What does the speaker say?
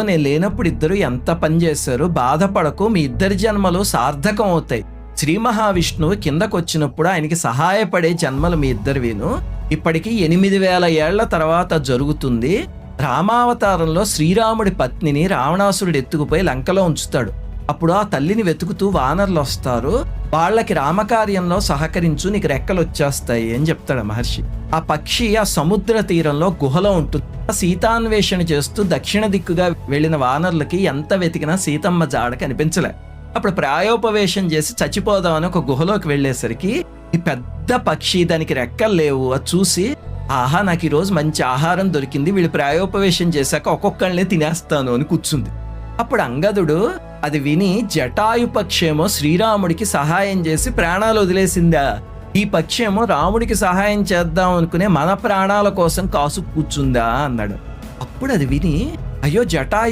నేను లేనప్పుడు ఇద్దరు ఎంత పని చేశారు బాధపడకు మీ ఇద్దరి జన్మలు సార్థకం అవుతాయి. శ్రీ మహావిష్ణువు కిందకొచ్చినప్పుడు ఆయనకి సహాయపడే జన్మలు మీ ఇద్దరివిను ఇప్పటికి ఎనిమిది వేల ఏళ్ళ తర్వాత జరుగుతుంది. రామావతారంలో శ్రీరాముడి పత్నిని రావణాసురుడు ఎత్తుకుపోయి లంకలో ఉంచుతాడు. అప్పుడు ఆ తల్లిని వెతుకుతూ వానర్లు వస్తారు. వాళ్ళకి రామకార్యంలో సహకరించు నీకు రెక్కలు వచ్చేస్తాయి అని చెప్తాడు మహర్షి. ఆ పక్షి ఆ సముద్ర తీరంలో గుహలో ఉంటుంది. సీతాన్వేషణ చేస్తూ దక్షిణ దిక్కుగా వెళ్ళిన వానర్లకి ఎంత వెతికినా సీతమ్మ జాడ కనిపించలే. అప్పుడు ప్రాయోపవేశం చేసి చచ్చిపోదామని ఒక గుహలోకి వెళ్ళేసరికి ఈ పెద్ద పక్షి దానికి రెక్కలు లేవు. అది చూసి ఆహా నాకు ఈరోజు మంచి ఆహారం దొరికింది. వీళ్ళు ప్రాయోపవేశం చేశాక ఒక్కొక్కళ్ళనే తినేస్తాను అని కూర్చుంది. అప్పుడు అంగదుడు అది విని జటాయు పక్షేమో శ్రీరాముడికి సహాయం చేసి ప్రాణాలు వదిలేసిందా? ఈ పక్షేమో రాముడికి సహాయం చేద్దాం అనుకునే మన ప్రాణాల కోసం కాసు కూర్చుందా? అన్నాడు. అప్పుడు అది విని అయ్యో జటాయు